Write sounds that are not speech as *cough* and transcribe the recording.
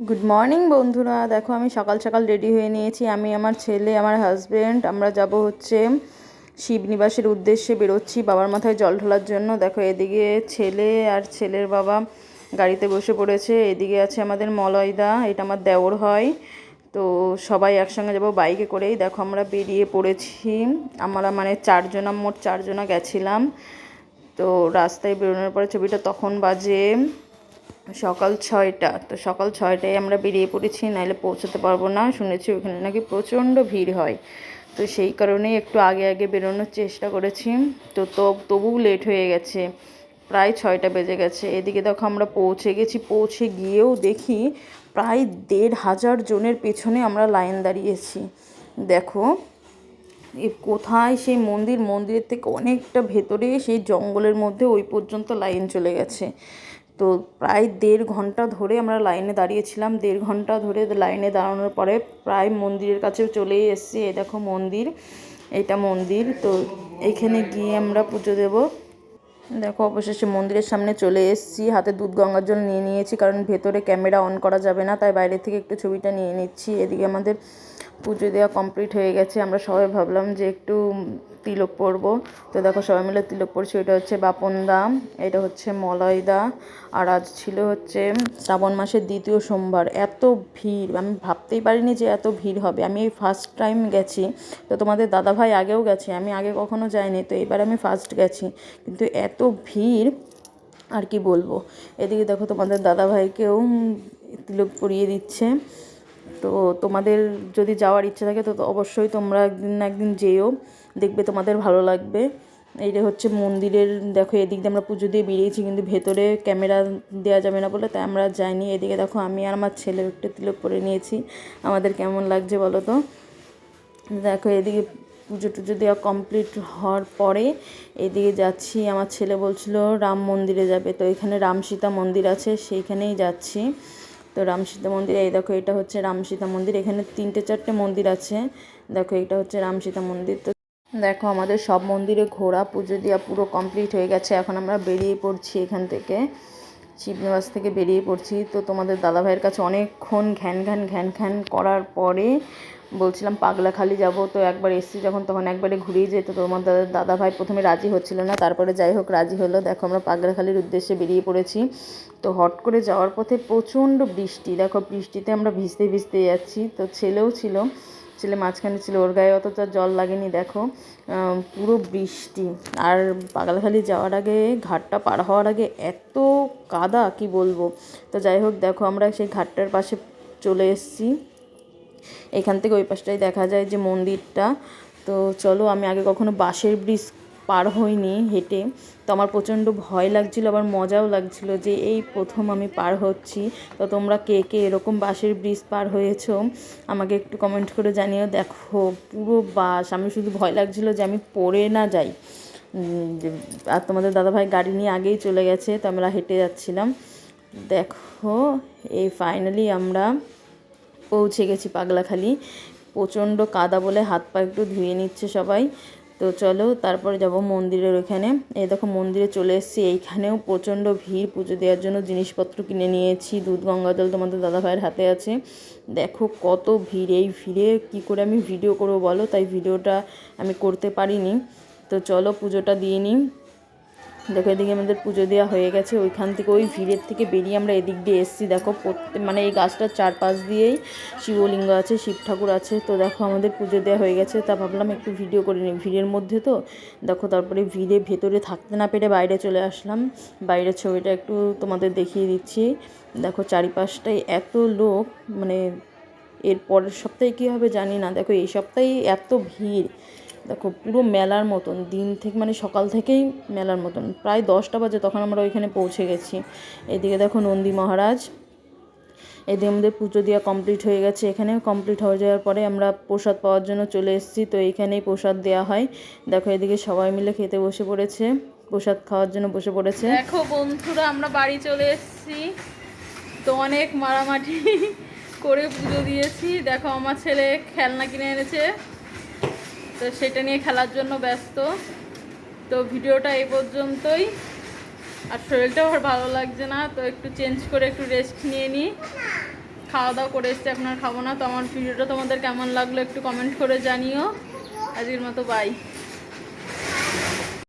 Good morning বন্ধুরা। দেখো, আমি সকাল সকাল রেডি হয়ে নিয়েছি। আমি আমার ছেলে, আমার হাজব্যান্ড আমরা যাব হচ্ছে শিবনিবাসের উদ্দেশ্যে বেরোচ্ছি বাবার মাথায় জল ঢোলার জন্য। দেখো, এদিকে ছেলে আর ছেলের বাবা গাড়িতে বসে পড়েছে। এদিকে আছে আমাদের মলয়দা, এটা আমার দেওর হয়। তো সবাই একসঙ্গে যাব বাইকে করেই। দেখো, আমরা বেরিয়ে পড়েছি। আমরা মানে চারজনা, মোট চারজনা গেছিলাম। তো রাস্তায় বেরোনোর পরে ছবিটা তখন বাজে সকাল ছয়টা, তো সকাল ছয়টায় আমরা বেরিয়ে পড়েছি, নাহলে পৌঁছাতে পারব না। শুনেছি ওখানে নাকি প্রচণ্ড ভিড় হয়। তো সেই কারণেই একটু আগে আগে বেরোনোর চেষ্টা করেছি। তো তবুও লেট হয়ে গেছে। প্রায় ছয়টা বেজে গেছে। এদিকে দেখো আমরা পৌঁছে গেছি। পৌঁছে গিয়েও দেখি প্রায় দেড় হাজার জনের পেছনে আমরা লাইন দাঁড়িয়েছি। দেখো কোথায় সেই মন্দির? মন্দিরের থেকে অনেকটা ভেতরে সেই জঙ্গলের মধ্যে ওই পর্যন্ত লাইন চলে গেছে। তো প্রায় দেড় ঘণ্টা ধরে আমরা লাইনে দাঁড়িয়েছিলাম দেড় ঘণ্টা ধরে লাইনে দাঁড়ানোর পরে প্রায় মন্দিরের কাছে চলেই এসেছি। এই দেখো মন্দির এটা মন্দির। তো এখানে গিয়ে আমরা পুজো দেব। দেখো অবশেষে মন্দিরের সামনে চলে এসেছি। হাতে দুধ, গঙ্গার জল নিয়ে নিয়েছি কারণ ভেতরে ক্যামেরা অন করা যাবে না, তাই বাইরে থেকে একটু ছবিটা নিয়ে নিচ্ছি। এদিকে আমাদের পুজো দেওয়া কমপ্লিট হয়ে গেছে, আমরা সবাই ভাবলাম যে একটু তিলক পরবো। তো দেখো সবাই মিলে তিলক পরছি, এটা হচ্ছে বাপন দা, এটা হচ্ছে মলয় দা, আর আজ ছিল হচ্ছে শ্রাবণ মাসের দ্বিতীয় সোমবার। এত ভিড়, আমি ভাবতেই পারিনি যে এত ভিড় হবে। আমি এই ফার্স্ট টাইম গেছি, তো তোমাদের দাদাভাই আগেও গেছে, আমি আগে কখনো যাইনি, তো এবার আমি ফার্স্ট গেছি। কিন্তু এত ভিড়, আর কি বলব? এদিকে দেখো তোমাদের দাদাভাইকেও তিলক পরিয়ে দিচ্ছে। তো তোমাদের যদি যাওয়ার ইচ্ছা থাকে, তো অবশ্যই তোমরা একদিন না একদিন যেও। দেখবে তোমাদের ভালো লাগবে। এইটা হচ্ছে মন্দিরের, দেখো এদিক দিয়ে আমরা পুজো দিয়ে বেরিয়েছি, কিন্তু ভেতরে ক্যামেরা দেওয়া যাবে না বলে, তাই আমরা যাইনি। এদিকে দেখো আমি আর আমার ছেলে একটু তিলক করে নিয়েছি। আমাদের কেমন লাগছে বলো তো? দেখো এদিকে পুজো টুজো দেওয়া কমপ্লিট হওয়ার পরে এদিকে যাচ্ছি। আমার ছেলে বলছিল রাম মন্দিরে যাবে। তো এখানে রাম সীতা মন্দির আছে, সেইখানেই যাচ্ছি। তো রাম সীতা মন্দির, এই দেখো এটা হচ্ছে রাম সীতা মন্দির। এখানে তিনটে চারটে মন্দির আছে। দেখো এটা হচ্ছে রাম সীতা মন্দির। তো দেখো আমাদের সব মন্দিরে ঘোরা, পুজো দেওয়া পুরো কমপ্লিট হয়ে গেছে। এখন আমরা বেরিয়ে পড়ছি এখান থেকে। শিবনিবাস থেকে বেরিয়ে পড়ছি। তো তোমাদের দাদাভাইয়ের কাছে অনেকক্ষণ ঘ্যান ঘ্যান ঘ্যান ঘ্যান করার পরে বলছিলাম, পাগলাখালি যাব। তো একবার এসছি যখন, তখন একবারে ঘুরিয়ে যেত তোমার দাদা দাদা ভাই প্রথমে রাজি হচ্ছিল না। তারপরে যাই হোক, রাজি হলো। দেখো, আমরা পাগলাখালির উদ্দেশ্যে বেরিয়ে পড়েছি। তো হট করে যাওয়ার পথে প্রচণ্ড বৃষ্টি। দেখো, বৃষ্টিতে আমরা ভিজতে ভিজতে যাচ্ছি। তো ছেলেও ছিল। ছেলে মাঝখানে ছিল, ওর গায়ে অতটা জল লাগেনি, দেখো। পুরো বৃষ্টি। আর পাগলাখালি যাওয়ার আগে, ঘাটটা পার হওয়ার আগে এত কাদা, কি বলব? তো যাই হোক, দেখো, আমরা সেই ঘাটটার পাশে চলে এসেছি। এখান থেকে ওই পাশটাই দেখা যায় যে মন্দিরটা। তো চলো, আমি আগে কখনো বাঁশের ব্রিজ পার হইনি হেঁটে। তো আমার প্রচণ্ড ভয় লাগছিল, আবার মজাও লাগছিল যে এই প্রথম আমি পার হচ্ছি। তো তোমরা কে কে এরকম বাঁশের ব্রিজ পার হয়েছো, আমাকে একটু কমেন্ট করে জানিও। দেখো, পুরো বাস আমি শুধু ভয় লাগছিল যে আমি পড়ে না যাই। আর তোমাদের দাদাভাই গাড়ি নিয়ে আগেই চলে গেছে, তো আমরা হেঁটে যাচ্ছিলাম। দেখো, এই ফাইনালি আমরা পৌঁছে গেছি পাগলাখালি। প্রচণ্ড কাদা বলে হাত পা একটু ধুয়ে নিচ্ছে সবাই। তো চলো, তারপরে যাব মন্দিরের ওখানে। এই দেখো, মন্দিরে চলে এসেছি। এইখানেও প্রচণ্ড ভিড়। পুজো দেওয়ার জন্য জিনিসপত্র কিনে নিয়েছি। দুধ, গঙ্গা জল তোমাদের দাদা ভাইয়ের হাতে আছে। দেখো কত ভিড়। এই ভিড়ে কী করে আমি ভিডিও করব বলো? তাই ভিডিওটা আমি করতে পারিনি। তো চলো পুজোটা দিয়ে নিই। দেখো এদিকে আমাদের পুজো দেওয়া হয়ে গেছে, ওইখান থেকে ওই ভিড়ের থেকে বেরিয়ে আমরা এদিক দিয়ে এসেছি। দেখো প্রত্যেক মানে এই গাছটার চারপাশ দিয়েই শিবলিঙ্গ আছে, শিব ঠাকুর আছে। তো দেখো আমাদের পুজো দেওয়া হয়ে গেছে, তা ভাবলাম একটু ভিডিও করে নিই। ভিড়ের মধ্যে তো, দেখো তারপরে ভিড়ে ভেতরে থাকতে না পেরে বাইরে চলে আসলাম। বাইরের ছবিটা একটু তোমাদের দেখিয়ে দিচ্ছি। দেখো চারিপাশটাই এত লোক মানে এর পরের সপ্তাহে কী হবে জানি না। দেখো এই সপ্তাহে এত ভিড় দেখো, পুরো মেলার মতন, দিন থেকে মানে সকাল থেকেই মেলার মতন। প্রায় দশটা বাজে তখন আমরা ওইখানে পৌঁছে গেছি। এদিকে দেখো নন্দী মহারাজ, এদিকে আমাদের পুজো দেওয়া কমপ্লিট হয়ে গেছে। এখানে কমপ্লিট হয়ে যাওয়ার পরে আমরা প্রসাদ পাওয়ার জন্য চলে এসেছি। তো এইখানেই প্রসাদ দেওয়া হয়। দেখো এদিকে সবাই মিলে খেতে বসে পড়েছে। প্রসাদ খাওয়ার জন্য বসে পড়েছে। দেখো বন্ধুরা, আমরা বাড়ি চলে এসেছি। তো অনেক মারামারি *laughs* করে পুজো দিয়েছি। দেখো আমার ছেলে খেলনা কিনে এনেছে। তো সেটা নিয়ে খেলার জন্য ব্যস্ত। তো ভিডিওটা এই পর্যন্তই। আর শরীরটাও আর ভালো লাগছে না, তো একটু চেঞ্জ করে একটু রেস্ট নিয়ে নিই খাওয়া দাওয়া করে এসছি, এখন আর খাব না। তো আমার ভিডিওটা তোমাদের কেমন লাগল একটু কমেন্ট করে জানিও। আজকের মতো বাই